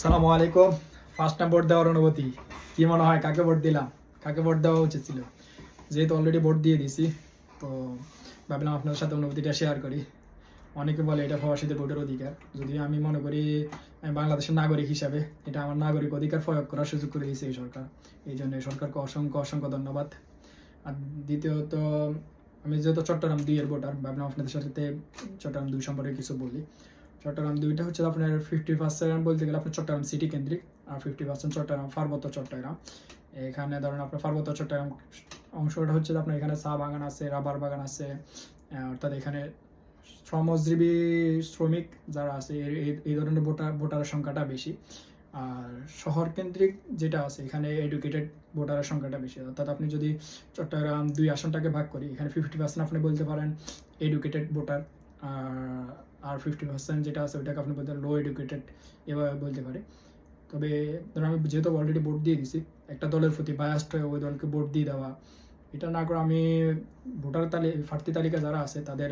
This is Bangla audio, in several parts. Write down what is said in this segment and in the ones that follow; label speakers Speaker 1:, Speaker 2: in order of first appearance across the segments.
Speaker 1: সালামু আলাইকুম। ফার্স্ট টাইম ভোট দেওয়ার অনুভূতি। কি মনে হয়, কাকে ভোট দিলাম? কাকে ভোট দেওয়া উচিত ছিল? যেহেতু অলরেডি ভোট দিয়ে দিছি তো ভাবলাম আপনার সাথে অনুভূতিটা শেয়ার করি। অনেকে বলে এটা প্রবাসীদের ভোটের অধিকার। যদিও আমি মনে করি বাংলাদেশের নাগরিক হিসাবে এটা আমার নাগরিক অধিকার প্রয়োগ করার সুযোগ করে দিয়েছে এই সরকার। এই জন্য সরকারকে অসংখ্য অসংখ্য ধন্যবাদ। আর দ্বিতীয়ত, আমি যেহেতু চট্টগ্রাম দুইয়ের ভোটার ভাবলাম আপনাদের সাথে চট্টগ্রাম দুই সম্পর্কে কিছু বলি। চট্টগ্রাম দুইটা হচ্ছে আপনার ফিফটি পার্সেন্ট বলতে গেলে আপনার চট্টগ্রাম সিটি কেন্দ্রিক আর ফিফটি পার্সেন্ট চট্টগ্রাম, পার্বত্য চট্টগ্রাম। এখানে ধরেন আপনার পার্বত্য চট্টগ্রাম অংশটা হচ্ছে আপনার এখানে চা বাগান আছে, রাবার বাগান আছে অর্থাৎ এখানে শ্রমজীবী শ্রমিক যারা আছে এই- ধরনের ভোটার, ভোটারের সংখ্যাটা বেশি। আর শহর কেন্দ্রিক যেটা আছে, এখানে এডুকেটেড ভোটারের সংখ্যাটা বেশি। অর্থাৎ আপনি যদি চট্টগ্রাম দুই আসনটাকে ভাগ করি, এখানে ফিফটি পার্সেন্ট আপনি বলতে পারেন এডুকেটেড ভোটার, আর আর ফিফটি পার্সেন্ট যেটা আছে, ওইটাকে আপনি বলতে লো এডুকেটেড এভাবে বলতে পারে। তবে ধরুন আমি যেহেতু অলরেডি ভোট দিয়ে দিছি, একটা দলের প্রতি বায়াস্ট হয়ে ওই দলকে ভোট দিয়ে দেওয়া, এটা না করে আমি ভোটার তালি, প্রার্থী তালিকা যারা আছে, তাদের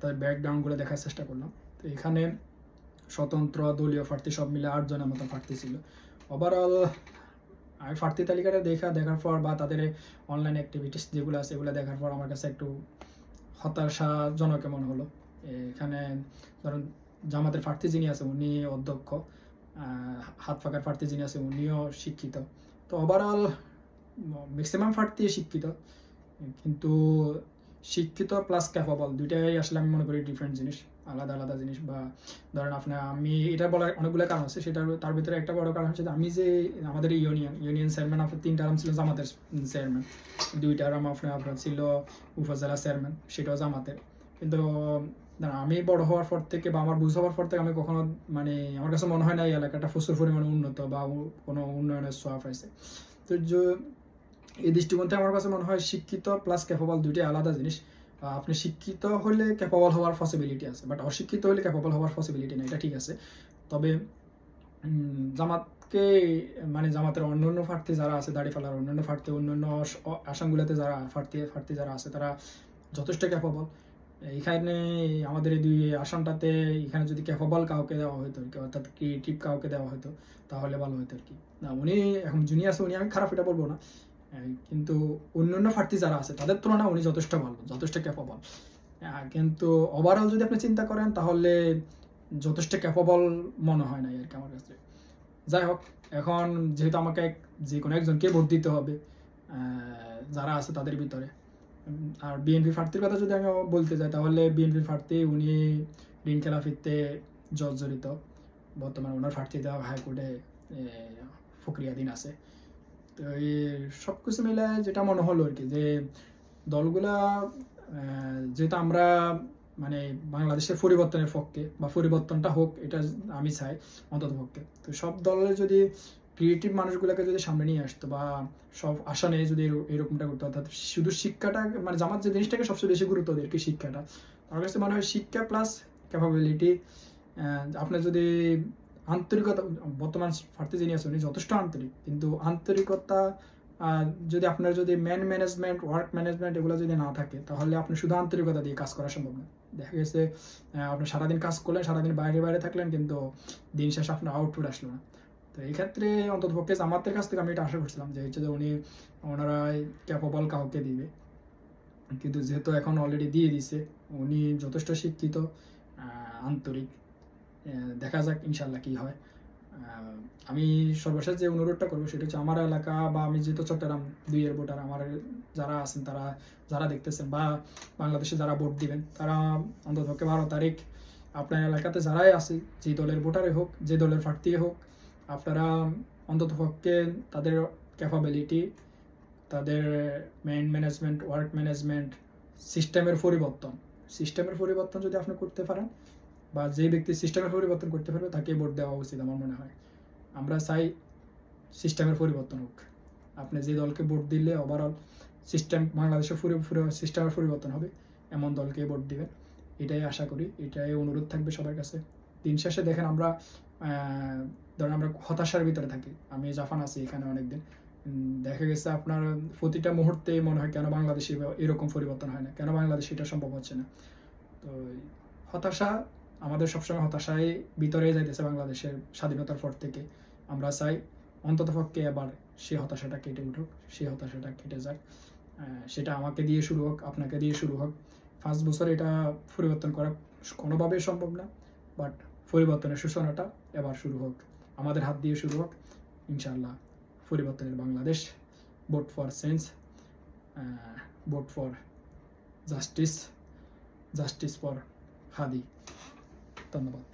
Speaker 1: তাদের ব্যাকগ্রাউন্ডগুলো দেখার চেষ্টা করলাম। তো এখানে স্বতন্ত্র, দলীয় প্রার্থী সব মিলে আটজনের মতো প্রার্থী ছিল। ওভারঅল আমি প্রার্থী তালিকাটা দেখা, দেখার পর বা তাদের অনলাইন অ্যাক্টিভিটিস যেগুলো আছে, এগুলো দেখার পর আমার কাছে একটু হতাশাজনক মনে হলো। এখানে ধরুন জামাতের প্রার্থী যিনি আছে উনি অধ্যক্ষ হাত ফাঁকার প্রার্থী যিনি আছে উনিও শিক্ষিত। তো ওভারঅল ম্যাক্সিমাম প্রার্থী শিক্ষিত, কিন্তু শিক্ষিত প্লাস ক্যাপাবল দুইটাই আসলে আমি মনে করি ডিফারেন্ট জিনিস, আলাদা আলাদা জিনিস বা ধরেন আপনার আমি এটা বলার অনেকগুলো কারণ আছে, সেটার তার ভিতরে একটা বড় কারণ হচ্ছে আমি যে আমাদের ইউনিয়ন ইউনিয়ন চেয়ারম্যান আপনার তিনটা আরাম ছিল জামাতের চেয়ারম্যান দুইটা আরাম আপনার আপনার ছিল উপজেলা চেয়ারম্যান সেটাও জামাতের। কিন্তু আমি বড় হওয়ার পর থেকে বা আমার বুঝ হওয়ার পর থেকে আমি কখনো মানে আমার কাছে মনে হয় না এই এলাকাটা প্রচুর পরিমাণে উন্নত বা কোনো উন্নয়নের সোয়াব হয়েছে তো এই দৃষ্টিকোণ থেকে আমার কাছে মনে হয় শিক্ষিত প্লাস ক্যাপাবল দুইটাই আলাদা জিনিস। আপনি শিক্ষিত হলে ক্যাপাবল হওয়ার পসিবিলিটি আছে বাট অশিক্ষিত হলে ক্যাপাবল হওয়ার পসিবিলিটি নেই, এটা ঠিক আছে। তবে জামাতকে মানে জামাতের অন্যান্য প্রার্থী যারা আছে অন্যান্য প্রার্থী অন্যান্য অস- অ- আসামগুলোতে যারা প্রার্থী প্রার্থী যারা আছে, তারা যথেষ্ট ক্যাপাবল এখানে আমাদের এই দুই আসনটাতে এখানে যদি ক্যাপাবল কাউকে দেওয়া হতো আর কি, অর্থাৎ ক্রিয়েটিভ কাউকে দেওয়া হতো তাহলে ভালো হতো আর কি। না, উনি এখন জুনি আছে উনি আমি খারাপ এটা বলব না। কিন্তু অন্যান্য প্রার্থী যারা আছে, তাদের তুলনায় উনি যথেষ্ট ভালো, যথেষ্ট ক্যাপাবল কিন্তু ওভারঅল যদি আপনি চিন্তা করেন, তাহলে যথেষ্ট ক্যাপাবল মনে হয় না আর কি আমার কাছে। যাই হোক, এখন যেহেতু আমাকে যে কোনো একজনকে ভোট দিতে হবে যারা আছে তাদের ভিতরে। আর বিএনপি প্রার্থীর কথা যদি আমি বলতে যাই, তাহলে বিএনপি প্রার্থী উনি ঋণ খেলাফিতে জর্জরিত। বর্তমানে ওনার প্রার্থীতা হাইকোর্টে প্রক্রিয়াধীন আছে। তো এই সব কিছু মিলে যেটা মনে হলো আর কি, যে দলগুলা যেহেতু আমরা মানে বাংলাদেশের পরিবর্তনের পক্ষে বা পরিবর্তনটা হোক, এটা আমি চাই অন্তত পক্ষে তো সব দলের যদি ক্রিয়েটিভ মানুষগুলোকে যদি সামনে নিয়ে আসতো বা সব আসনে যদি এরকমটা করতো, অর্থাৎ শুধু শিক্ষাটা মানে জামাত যে জিনিসটাকে সবচেয়ে বেশি গুরুত্ব দেয় কি শিক্ষাটা। আমার কাছে মনে হয় শিক্ষা প্লাস ক্যাপাবিলিটি আপনার যদি আন্তরিকতা, বর্তমান প্রার্থী যিনি আছে উনি যথেষ্ট আন্তরিক, কিন্তু আন্তরিকতা যদি আপনার যদি ম্যান ম্যানেজমেন্ট ওয়ার্ক ম্যানেজমেন্ট এগুলো যদি না থাকে, তাহলে আপনি শুধু আন্তরিকতা দিয়ে কাজ করা সম্ভব না। দেখা গেছে আপনি সারাদিন কাজ করলেন, সারাদিন বাইরে বাইরে থাকলেন, কিন্তু দিন শেষে আপনার আউটপুট আসলো না। তো এই ক্ষেত্রে অন্তত পক্ষে জামাতের কাছ থেকে আমি এটা আশা করছিলাম যে হচ্ছে যে উনি ওনারা ক্যাপাবল কাউকে দিবে। কিন্তু যেহেতু এখন অলরেডি দিয়ে দিছে, উনি যথেষ্ট শিক্ষিত আন্তরিক দেখা যাক ইনশাল্লাহ কি হয়। আমি সর্বশেষ যে অনুরোধটা করব সেটা হচ্ছে আমার এলাকা বা আমি যেহেতু চট্টগ্রাম দুই এর ভোটার, আমার যারা আছেন তারা, যারা দেখতেছেন বা বাংলাদেশে যারা ভোট দিবেন, তারা অন্ততপক্ষে বারো তারিখ আপনার এলাকাতে যারাই আছে যে দলের ভোটারে হোক, যে দলের প্রার্থী হোক আপনারা অন্তত অন্ততপক্ষে তাদের ক্যাপাবিলিটি তাদের মেইন ম্যানেজমেন্ট ওয়ার্ক ম্যানেজমেন্ট সিস্টেমের পরিবর্তন। সিস্টেমের পরিবর্তন যদি আপনি করতে পারেন বা যে ব্যক্তি সিস্টেমের পরিবর্তন করতে পারবে তাকে ভোট দেওয়া উচিত আমার মনে হয়। আমরা চাই সিস্টেমের পরিবর্তন হোক। আপনি যে দলকে ভোট দিলে ওভারঅল সিস্টেম পুরো সিস্টেমের পরিবর্তন হবে, এমন দলকে ভোট দিবেন। এটাই আশা করি, এটাই অনুরোধ থাকবে সবার কাছে। দিন শেষে দেখেন আমরা ধরেন আমরা হতাশার ভিতরে থাকি। আমি জাপান আছি এখানে অনেকদিন। দেখা গেছে আপনার প্রতিটা মুহূর্তে মনে হয় কেন বাংলাদেশে এরকম পরিবর্তন হয় না? কেন বাংলাদেশে এটা সম্ভব হচ্ছে না? তো হতাশা আমাদের সবসময় হতাশায় ভিতরে যাইতেছে বাংলাদেশের স্বাধীনতার পর থেকে। আমরা চাই অন্তত পক্ষে এবার সে হতাশাটা কেটে উঠুক, সে হতাশাটা কেটে যাক। সেটা আমাকে দিয়ে শুরু হোক, আপনাকে দিয়ে শুরু হোক। পাঁচ বছর এটা পরিবর্তন করা কোনোভাবেই সম্ভব না। বাট পরিবর্তনের সূচনাটা এবার শুরু হোক। আমাদের হাত দিয়ে শুরু হোক। ইনশাল্লাহ পরিবর্তনের Bangladesh vote for sense vote for justice justice for Hadi. ধন্যবাদ।